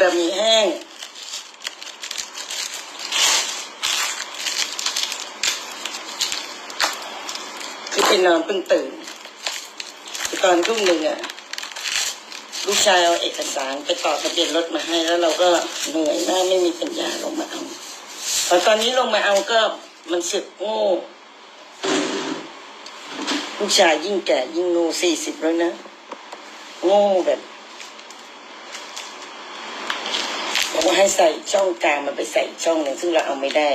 บะหมี่แห้ง คือไปนอนเพิ่งตื่นตอนทุ่มหนึ่งอะลูกชายเอาเอกสารไปต่อทะเบียนรถมาให้แล้วเราก็เหนื่อยมากไม่มีปัญญาลงมาเอาพอตอนนี้ลงมาเอาก็มันสึกโง่ลูกชายยิ่งแก่ยิ่งโง่สี่สิบแล้วนะ โง่แบบบอก ว่าให้ใส่ช่องกลางมันไปใส่ช่องหนึ่งซึ่งเราเอาไม่ได้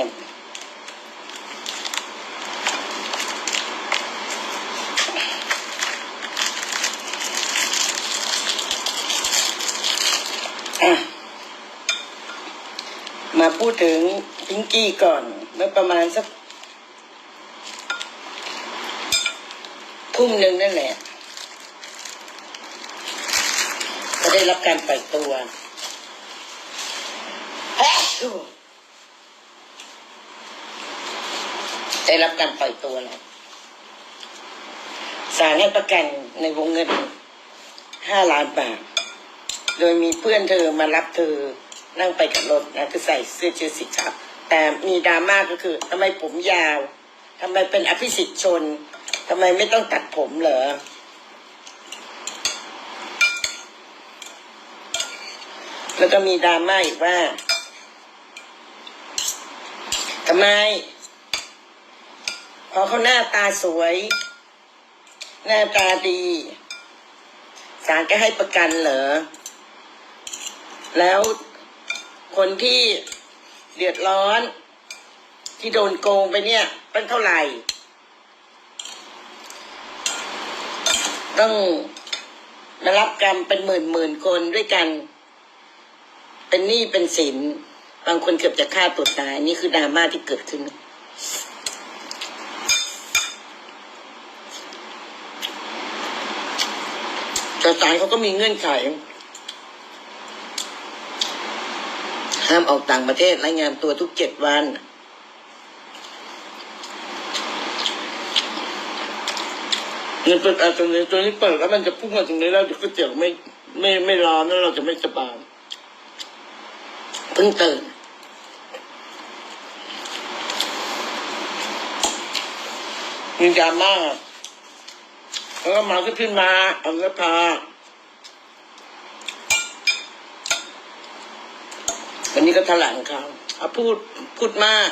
มาพูดถึงพิงกี้ก่อน เมื่อประมาณสักทุ่มหนึ่งนั่นแหละ ก็ได้รับการปล่อยตัว ได้รับการปล่อยตัวแล้วศาลให้ประกันในวงเงินห้าล้านบาท โดยมีเพื่อนเธอมารับเธอนั่งไปกับรถนะคือใส่เสื้อเชิ้ตสีขาวแต่มีดราม่าก็คือทำไมผมยาวทำไมเป็นอภิสิทธิ์ชนทำไมไม่ต้องตัดผมเหรอแล้วก็มีดราม่าอีกว่าำไม พอเขาหน้าตาสวย หน้าตาดีศาลก็ให้ประกันเหรอ แล้วคนที่เดือดร้อน ที่โดนโกงไปเนี่ยเป็นเท่าไหร่ ต้องมารับกรรมเป็นหมื่นหมื่นคนด้วยกัน เป็นหนี้เป็นสิน บางคนเกือบจะฆ่าตัวตายนี่คือดราม่าที่เกิดขึ้น แต่ศาลเขาก็มีเงื่อนไข ห้ามออกต่างประเทศรายงานตัวทุกเจ็ดวันเงินเปิดอาตรงนี้ตัวนี้เปิดแล้วมันจะพุ่งมาตรงนี้แล้วเดี๋ยวก๋วยเตี๋ยวไม่ไม่ไม่ร้อนแล้วเราจะไม่สบายเพิ่งตื่น มีดราม่าแล้วก็มาก็ขึ้นมาอัมรพาวันนี้ก็แถลงข่าวอะพูดพูดมาก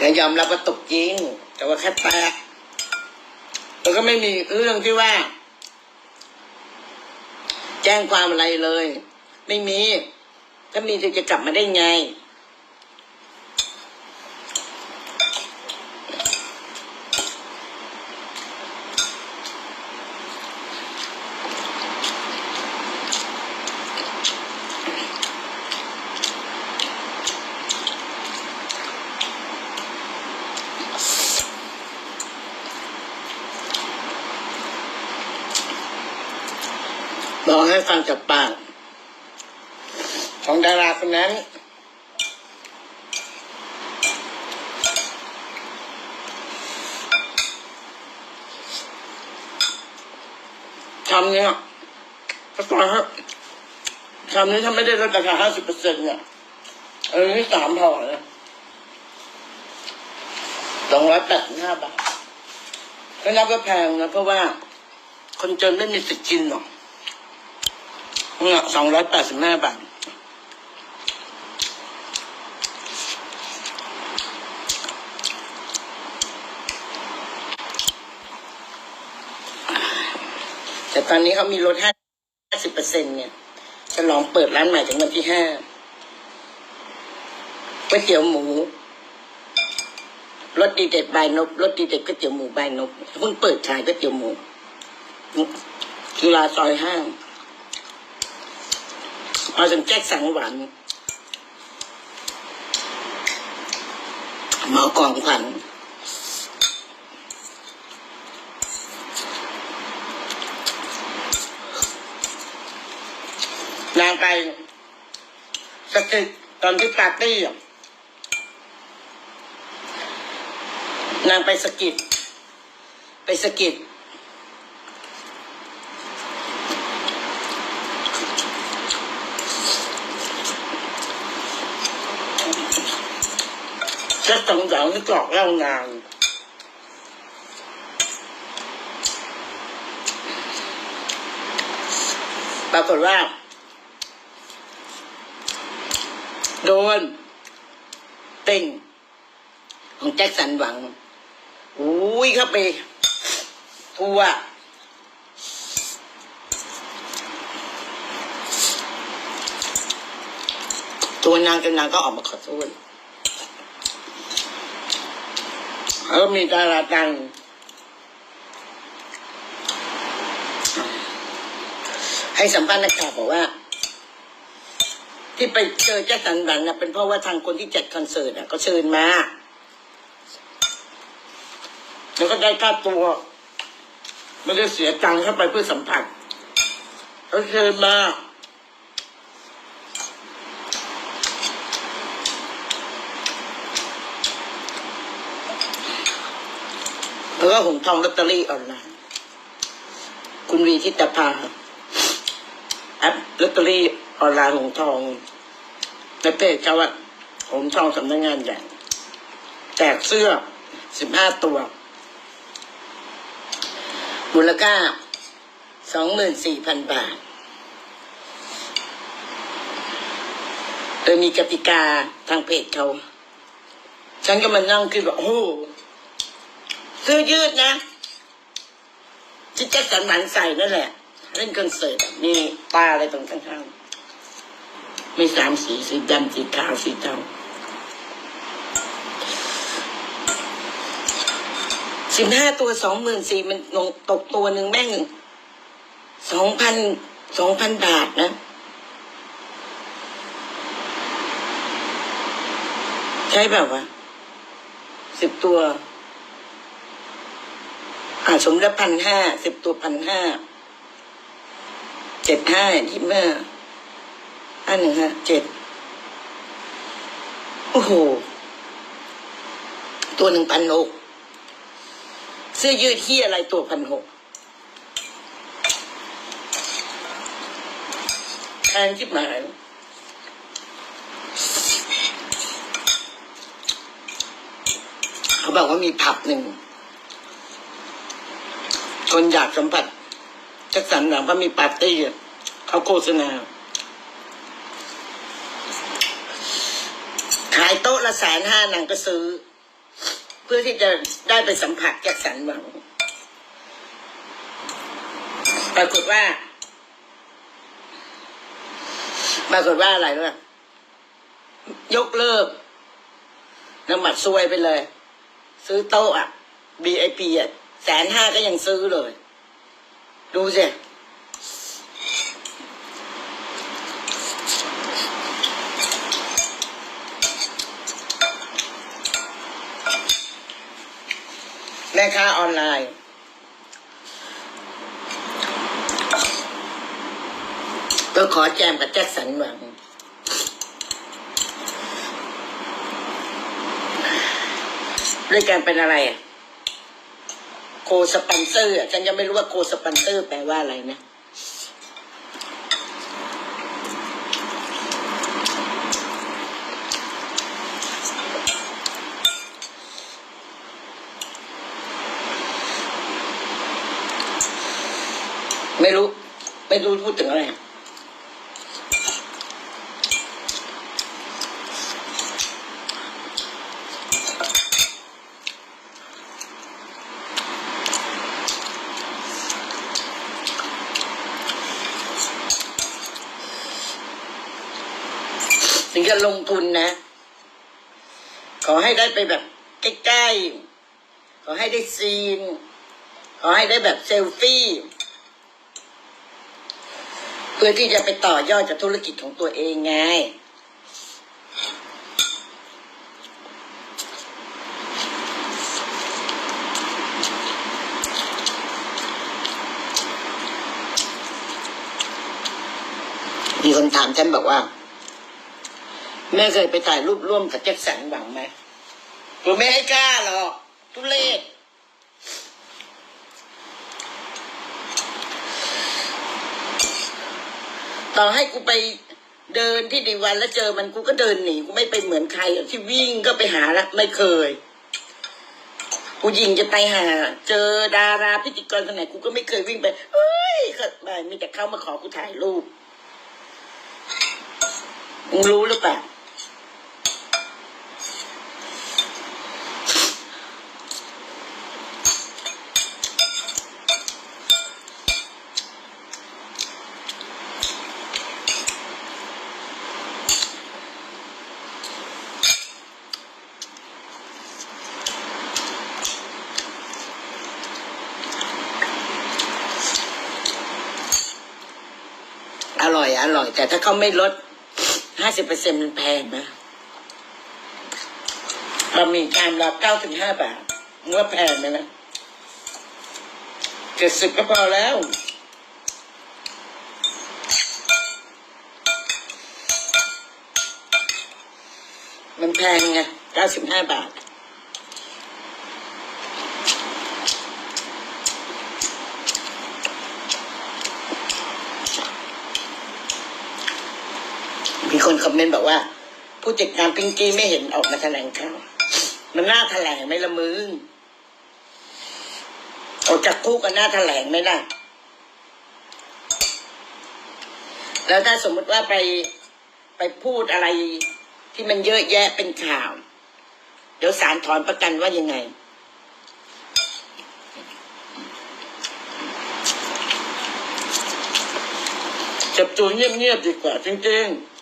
ยังยอมรับว่าตกจริง แต่ว่าแค่แตกแล้วก็ไม่มีเรื่องที่ว่า แจ้งความอะไรเลย ไม่มี ถ้ามีจะกลับมาได้ไงบอกให้ฟังจากปาก ของดาราคนนั้น ทำเนี่ยก็ตอนฮะทำนี้ถ้าไม่ได้ลดราคาห้าสิบเปอร์เซ็นต์เนี่ยเออนี่สามพอนะสองร้อยแปดสิบห้าบาทก็นับว่าแพงนะเพราะว่า คนจนไม่มีสิทธิ์กินหรอกเนี่ยสองร้อยแปดสิบห้าบาท แต่ตอนนี้เขามีลดห้าสิบเปอร์เซ็นเนี่ยจะลองเปิดร้านใหม่ถึงวันที่ห้าก๋วยเตี๋ยวหมูรสดีเด็ดบายนกรสดีเด็ดก๋วยเตี๋ยวหมูบายนกเพิ่งเปิดขายก๋วยเตี๋ยวหมูจุฬาซอยห้ามาถึงแจ็คสังหวานหมอกองขวัญ นางไปสกิดตอนที่ปาร์ตี้นางไปสกิดไปสกิดจะต้องสองที่กรอกเล่านานปรากฏว่า โดน เต็งของแจ็คสันหวังอุ้ยเข้าไป ทัวร์ตัวนางจนนางก็ออกมาขอโทษแล้วมีดาราดังให้สัมภาษณ์นักข่าวบอกว่า ที่ไปเจอแจ็คสันหวังนะเป็นเพราะว่าทางคนที่จัดคอนเสิร์ตอะก็เชิญมา แล้วก็ได้ค่าตัว ไม่ได้เสียตังค์เข้าไปเพื่อสัมผัสเขาเชิญมาแล้วก็หงทองลอตเตอรี่ออนไลน์ คุณวีทิตภาแอปลอตเตอรี่ ออนไลน์หงทองในเพจเขาว่าหงทองสำนักงานใหญ่แจกเสื้อสิบห้าตัวมูลค่าสองหมื่นสี่พันบาท โดยมีกติกาทางเพจเขา ฉันก็มานั่งคิดว่าโอ้โหเสื้อยืดนะที่แจ็คสันหวังใส่นั่นแหละ เล่นคอนเสิร์ตมีตาอะไรตรงข้างๆ มีสามสีสีดำสีขาวสีเทาสิบห้าตัวสองหมื่นสี่มันลงตกตัวหนึ่งแม่งสองพันสองพันบาทนะ ใช่แบบว่าวะสิบตัวอ่าสมละพันห้าสิบตัวพันห้าเจ็ดห้าที่เมื่ อันหนึ่งฮะเจ็ดโอ้โห ตัวหนึ่งพันหกเสื้อยืดที่อะไรตัวพันหกแพงชิบหายเขาบอกว่ามีผับหนึ่ง คนอยากสัมผัสจักสันหลังว่ามีปาร์ตี้เขาโฆษณา ขายโต๊ะละแสนห้านางก็ซื้อ เพื่อที่จะได้ไปสัมผัสแจ็คสันหวังปรากฏว่าปรากฏว่าอะไรวะยกเลิกน้ำมัดซวยไปเลย ซื้อโต๊ะอะ BIP อะแสนห้าก็ยังซื้อเลย ดูสิ ม่ค้าออนไลน์ ก็ขอแจมกับแจ็คสันหวัง ด้วยการเป็นอะไร โคสปอนเซอร์ฉันยังไม่รู้ว่าโคสปอนเซอร์แปลว่าอะไรนะ ไม่รู้ ไม่รู้พูดถึงอะไรถึงจะลงทุนนะ ขอให้ได้ไปแบบใกล้ๆ ขอให้ได้ซีน ขอให้ได้แบบเซลฟี่ พื่อที่จะไปต่อยอดจากธุรกิจของตัวเองไง มีคนถามฉันบอกว่า แม่เคยไปถ่ายรูปร่วมกับแจ็คสันหวังไหมผมไม่ให้กล้าหรอก ทุเลศ ต่อให้กูไปเดินที่ดีวันแล้วเจอมันกูก็เดินหนีกูไม่ไปเหมือนใครที่วิ่งก็ไปหาละไม่เคย กูยิงจะไปหา เจอดาราพิธีกรคนไหนกูก็ไม่เคยวิ่งไปเอ้ยก็ไม่มีแต่เข้ามาขอกูถ่ายรูปมึงรู้หรือเปล่า อร่อย แต่ถ้าเขาไม่ลดห้าสิบเปอร์เซ็นมันแพงนะบะหมี่ชามละเก้าถึงห้าบาทเมื่อแพงไหมนะเจ็ดสิบก็พอแล้วมันแพงไงเก้าสิบห้าบาท มีค นคอมเมนต์บอกว่า ผู้จัดการพิงกี้ไม่เห็นออกมาแถลงข่าวมันน่าแถลงไหมละมึงออกจากคุกกันน่าแถลงไหมล่ะ แล้วถ้าสมมติว่าไปไปพูดอะไรที่มันเยอะแยะเป็นข่าว เดี๋ยวศาลถอนประกันว่ายังไง จับจูนเงียบๆดีกว่าจริงๆ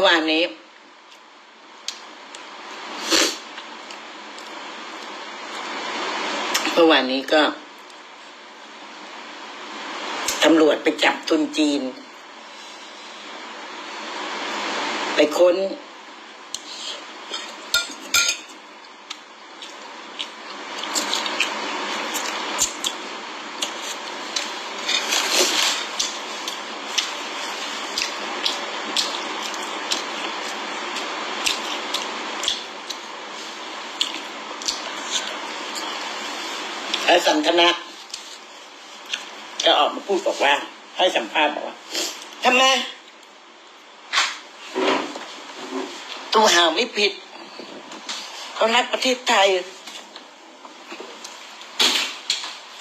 มื่อวานนี้ เมื่อวานนี้ก็ตำรวจไปจับทุนจีน ไปค้น พระสันทนะก็ออกมาพูดบอกว่า ให้สัมภาษณ์บอกว่า ทำไมตู้ห่าวไม่ผิดเขารักประเทศไทย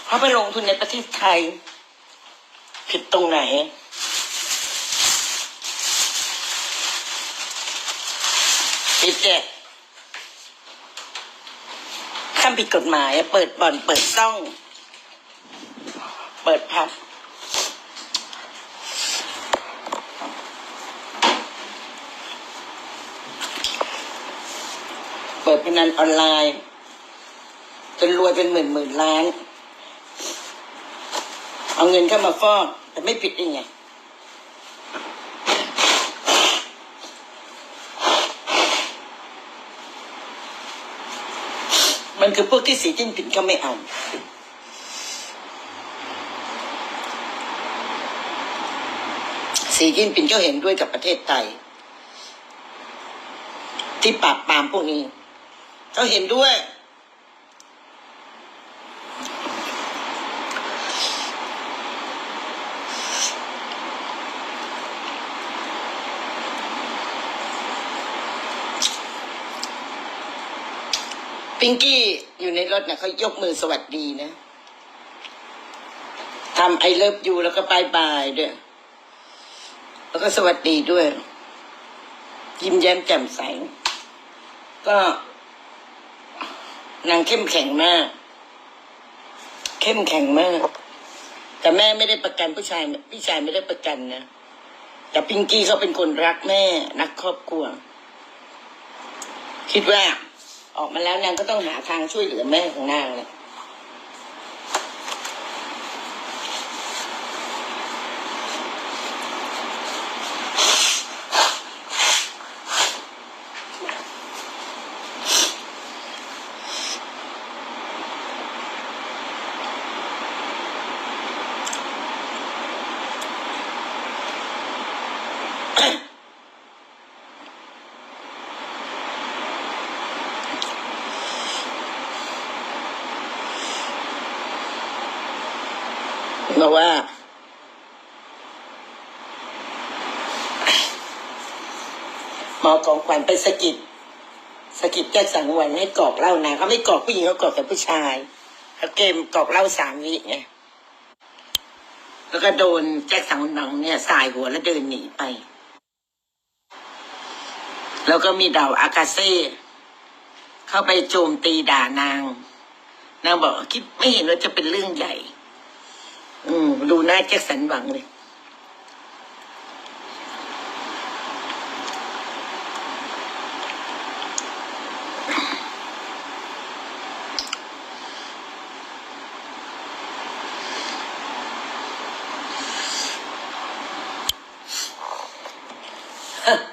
เขาไปลงทุนในประเทศไทย ผิดตรงไหน ผิดเจ็ดทำผิดกฎหมาย เปิดบ่อน เปิดซ่อง เปิดพับ เปิด พนันออนไลน์ จนรวยเป็นหมื่นหมื่นล้าน เอาเงินเข้ามาฟอกแต่ไม่ผิดยังไงมันคือพวกที่สีจิ้นผิดเขาไม่เอา สีจิ้นผิงก็เห็นด้วยกับประเทศไทย ที่ปราบปรามพวกนี้ เขาเห็นด้วย ปิงกี้อยู่ในรถนะเขายกมือสวัสดีนะทำไอเลิฟยูแล้วก็บายบายด้วย แล้วก็สวัสดีด้วย ยิ้มแย้มแจ่มใส ก็ นางเข้มแข็งมาก เข้มแข็งมาก แต่แม่ไม่ได้ประกันผู้ชายพี่ชายไม่ได้ประกันนะแต่พิงกี้เขาเป็นคนรักแม่รักครอบครัว คิดว่า ออกมาแล้วนางก็ต้องหาทางช่วยเหลือแม่ของนางแหละ บอกว่า หมอของขวัญไปสะกิดสะกิดแจ็คสังวันให้กรอกเหล้านะเขาไม่กรอกผู้หญิงเขากรอกแต่ผู้ชายเขาเกมกรอกเหล้าสามวิไงแล้วก็โดนแจ็คสังหนังเนี่ยสายหัวแล้วเดินหนีไป แล้วก็มีดาวอากาเซ่เข้าไปโจมตีด่านาง นางบอกคิดไม่เห็นว่าจะเป็นเรื่องใหญ่ อืม ดูหน้าแจ็คสันหวังเลย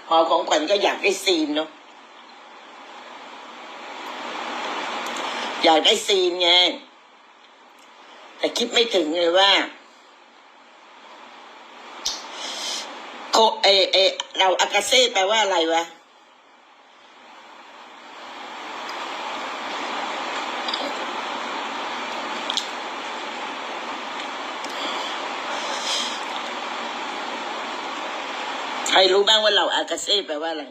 หอของขวัญก็อยากได้ซีนเนาะอยากได้ซีนไง แต่คิดไม่ถึงเลยว่าโคเอเอเราอากาเซ่แปลว่าอะไรวะใครรู้บ้างว่าเราอากาเซ่แปลว่าอะไร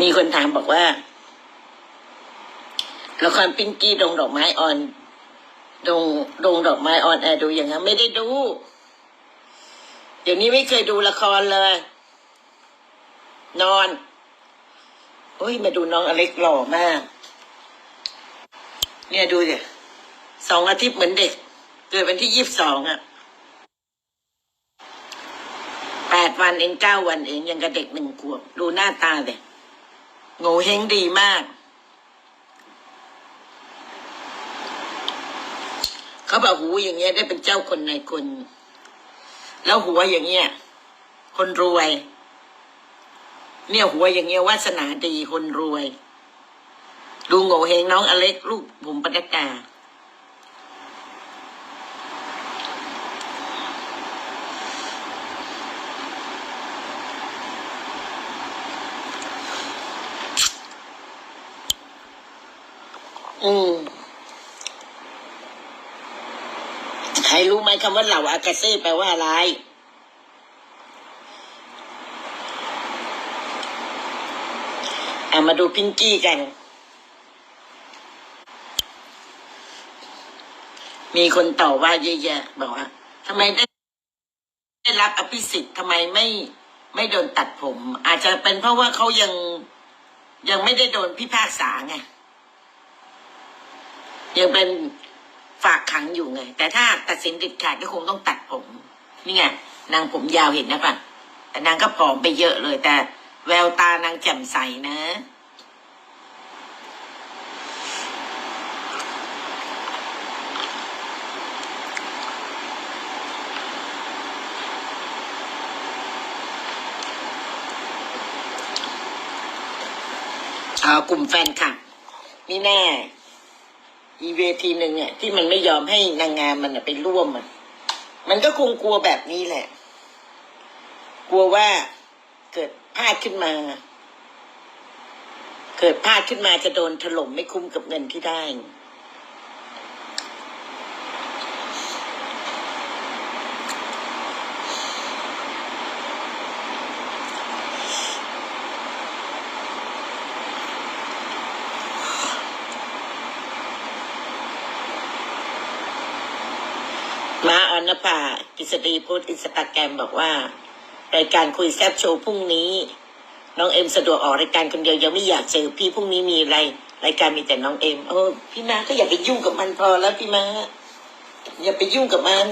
มีคนถามบอกว่า ละครปิงกี้ดงดอกไม้อ่อนดงดงดอกไม้อ่อนแอร์ดูอย่างนั้นไม่ได้ดู เดี๋ยวนี้ไม่เคยดูละครเลย นอนโอ้ยมาดูน้องอเล็กหล่อมาก เนี่ยดูสิสองอาทิตย์เหมือนเด็ก เกิดวันที่ยี่สิบสองอะแปดวันเองเก้าวันเองยังกับเด็กหนึ่งขวบ ดูหน้าตาเลยโง่เฮงดีมาก เขาบอกหูอย่างเงี้ยได้เป็นเจ้าคนในคน แล้วหัวอย่างเงี้ยคนรวย เนี่ยหัวอย่างเงี้ยวาสนาดีคนรวยดูโง่เฮงน้องอเล็กลูกผมปนัดดาอืม ใครรู้ไหมคำว่าเหล่าอากาเซ่แปลว่าอะไรเอะมาดูพิงกี้กัน มีคนต่อว่าเยอะแยะบอกว่าทำไมได้ได้รับอภิสิทธิ์ทำไมไม่ไม่โดนตัดผม อาจจะเป็นเพราะว่าเขายังยังไม่ได้โดนพิพากษาไงยังเป็น ฝากขังอยู่ไง แต่ถ้าตัดสินเด็ดขาดก็คงต้องตัดผม นี่ไงนางผมยาวเห็นนะปะแต่นางก็ผอมไปเยอะเลย แต่แววตานางแจ่มใสนะอ่ากลุ่มแฟนคลับนี่แน่ อีเวทีหนึ่งเนี่ยที่มันไม่ยอมให้นางงามมันไปร่วมมันมันก็คงกลัวแบบนี้แหละ กลัวว่าเกิดพลาดขึ้นมา เกิดพลาดขึ้นมาจะโดนถล่มไม่คุ้มกับเงินที่ได้ มาออนภากฤษฎีโพสต์อินสตาแกรมบอกว่า รายการคุยแซบโชว์พรุ่งนี้ น้องเอ็มสะดวกออกรายการคนเดียวยังไม่อยากเจอพี่พรุ่งนี้มีอะไรรายการมีแต่น้องเอ็มเออพี่มาก็อย่าไปยุ่งกับมันพอแล้วพี่มาอย่าไปยุ่งกับมัน